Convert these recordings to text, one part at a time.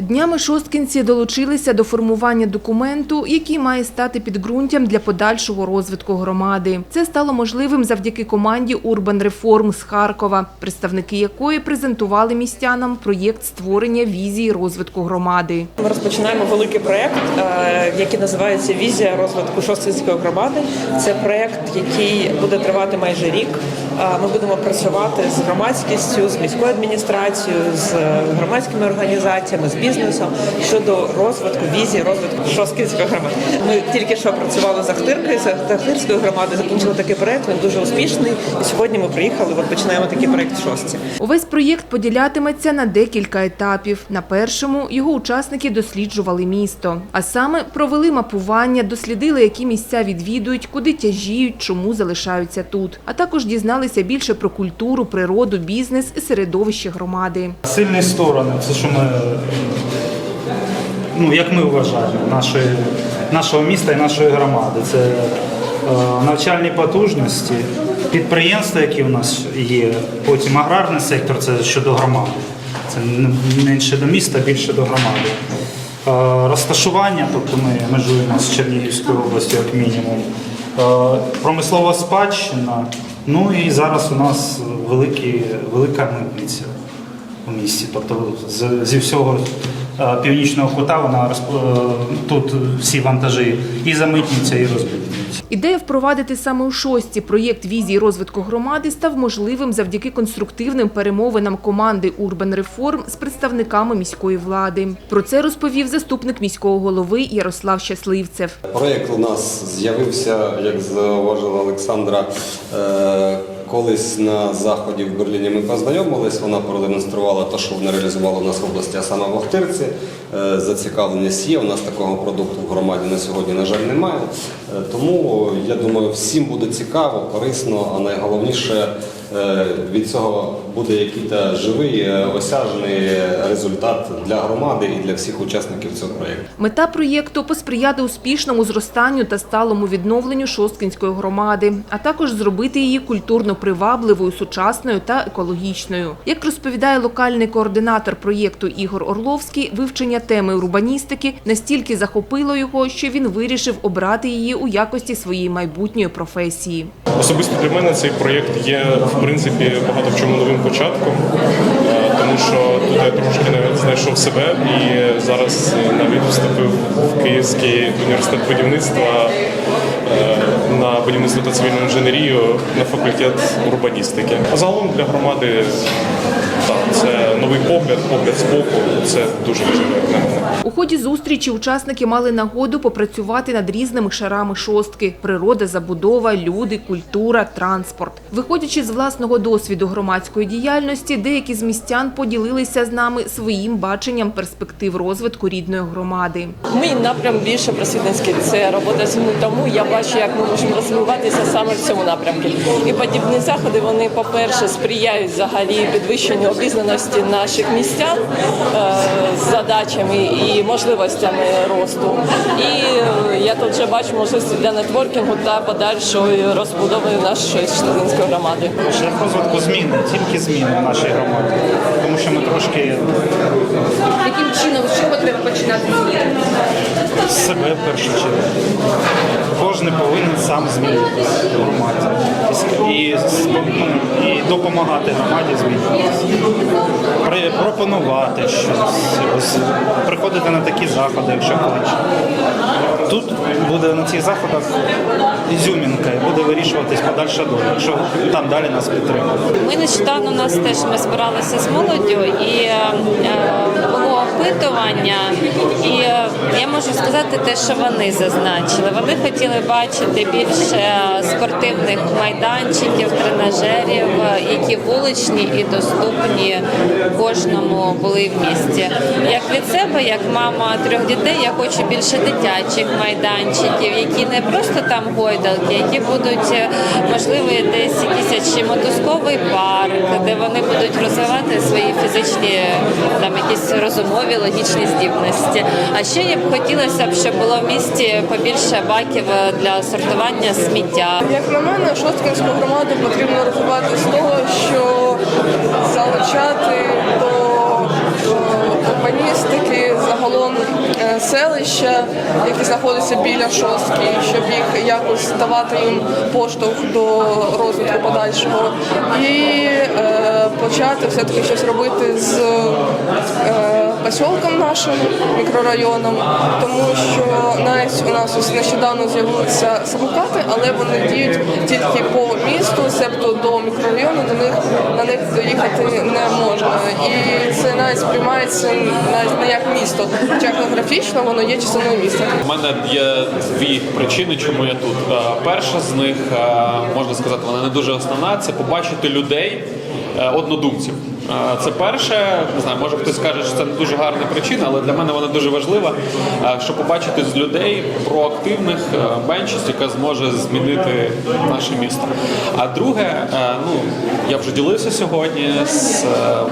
Днями шосткінці долучилися до формування документу, який має стати підґрунтям для подальшого розвитку громади. Це стало можливим завдяки команді Урбан Реформ з Харкова, представники якої презентували містянам проєкт створення візії розвитку громади. Ми розпочинаємо великий проєкт, е, який називається Візія розвитку Шостинської громади. Це проєкт, який буде тривати майже рік. Е, Ми будемо працювати з громадськістю, з міською адміністрацією, з громадськими організаціями, з бізнесом щодо розвитку візії розвитку Шосткінської громади. Ми тільки що працювали з Ахтиркою, з Ахтирською громадою, закінчили такий проєкт. Він дуже успішний. І сьогодні ми приїхали. От починаємо такий проєкт в Шостці. Увесь проєкт поділятиметься на декілька етапів. На першому його учасники досліджували місто, а саме провели мапування, дослідили, які місця відвідують, куди тяжіють, чому залишаються тут. А також дізналися більше про культуру, природу, бізнес і середовище громади. Сильні сторони, це що ми, ну як ми вважаємо, нашої, нашого міста і нашої громади. Це е, навчальні потужності, підприємства, які у нас є, потім аграрний сектор, це щодо громади. Це менше до міста, більше до громади. Е, Розташування, тобто ми межуємо з Чернігівською областю як мінімум. Е, Промислова спадщина. Ну і зараз у нас великі, велика митниця у місті. Тобто з, зі всього північного кута вона е, тут всі вантажі і замитняться, і розбитняться. Ідея впровадити саме у шості проєкт візії розвитку громади став можливим завдяки конструктивним перемовинам команди Урбан Реформ з представниками міської влади. Про це розповів заступник міського голови Ярослав Щасливцев. Проєкт у нас з'явився, як зауважила Олександра, е, колись на заході в Берліні ми познайомились. Вона продемонструвала те, що вона реалізувала у нас в області, а саме в Охтирці. Е, Зацікавленість є. У нас такого продукту в громаді на сьогодні, на жаль, немає. Е, Тому я думаю, всім буде цікаво, корисно, а найголовніше від цього буде якийсь живий е, осяжний результат для громади і для всіх учасників цього проєкту. Мета проєкту посприяти успішному зростанню та сталому відновленню Шосткінської громади, а також зробити її культурно привабливою, сучасною та екологічною. Як розповідає локальний координатор проєкту Ігор Орловський, вивчення теми урбаністики настільки захопило його, що він вирішив обрати її у якості своєї майбутньої професії. Особисто для мене цей проєкт є в принципі багато в чому новим початком, е, тому що тут я трошки навіть знайшов себе і зараз навіть вступив в Київський університет будівництва на будівництво та цивільну інженерію на факультет урбаністики. А загалом для громади так, це новий погляд, погляд з боку. Це дуже важливо. У ході зустрічі учасники мали нагоду попрацювати над різними шарами шостки – природа, забудова, люди, культура, транспорт. Виходячи з власного досвіду громадської діяльності, деякі з містян поділилися з нами своїм баченням перспектив розвитку рідної громади. Мій напрям більше просвітницький це робота з. Тому я бачу, як ми можемо розвиватися саме в цьому напрямку. І подібні заходи вони, по-перше, сприяють взагалі підвищенню обізнаності наших містян е, з задачами і можливостями росту. І е, я тут вже бачу можливості для нетворкінгу та подальшої розбудови нашої Штатинської громади. Шлях розвитку зміни, тільки зміни в нашій громаді. Тому що ми трошки Яким чином, з чого треба починати зміни? з себе в першу чергу. Кожен повинен сам змінитися в громаді. І, і допомагати громаді змінитися. При- Пропонувати щось, ось, приходити на такі заходи, якщо хоче. Тут буде на цих заходах ізюмінка і буде вирішуватись подальша доля, якщо там далі нас підтримують. Ми нещодавно у нас теж ми збиралися з молоддю і е, було і е, я можу сказати те, що вони зазначили. Вони хотіли бачити більше спортивних майданчиків, тренажерів, е, які вуличні і доступні кожному були в місті. Як від себе, як мама трьох дітей, я хочу більше дитячих майданчиків, які не просто там гойдалки, які будуть е, можливо десь якийсь чи мотузковий парк, де вони будуть розвивати свої фізичні там якісь розумові, логічні здібності. А ще я б хотілося б, щоб було в місті побільше баків е, для сортування сміття. Як на мене, Шосткинську громаду потрібно розвивати з того, що залучати до е, урбаністики е, селища, які знаходяться біля шостки, щоб їх якось давати їм поштовх до розвитку подальшого, і е, почати все таки щось робити з е, посілком нашим мікрорайоном, тому що ось нещодавно з'явилися самокати, але вони діють тільки по місту, себто до мікрорайону до них на них доїхати не можна. І це навіть сприймається навіть не як місто, хоча географічно воно є частиною міста. У мене є дві причини, чому я тут. Е, Перша з них, е, можна сказати, вона не дуже основна, це побачити людей, е, однодумців. Це перше, не знаю, може хтось скаже, що це не дуже гарна причина, але для мене вона дуже важлива, щоб побачити з людей проактивних е, меншість, яка зможе змінити наше місто. А друге, е, ну я вже ділився сьогодні з е,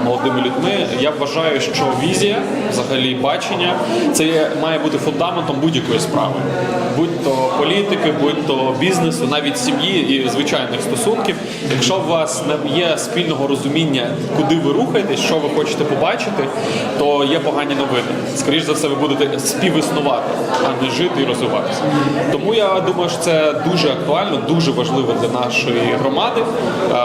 молодими людьми. Я вважаю, що візія, взагалі бачення, це має бути фундаментом будь-якої справи, будь то політики, будь то бізнесу, навіть сім'ї і звичайних стосунків. Якщо у вас не є спільного розуміння, куди ви рухаєтесь, що ви хочете побачити, то є погані новини. Скоріше за все, ви будете співіснувати, а не жити і розвиватися. Тому я думаю, що це дуже актуально, дуже важливо для нашої громади е,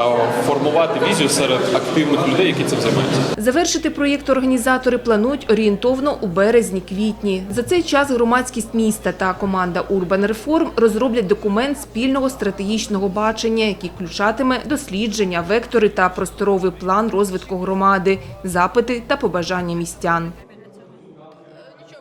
формувати візію серед активних людей, які цим займаються. Завершити проєкт організатори планують орієнтовно у березні-квітні. За цей час громадськість міста та команда Урбан Реформ розроблять документ спільного стратегічного бачення, який включатиме дослідження, вектори та просторовий план розвитку громади, запити та побажання містян.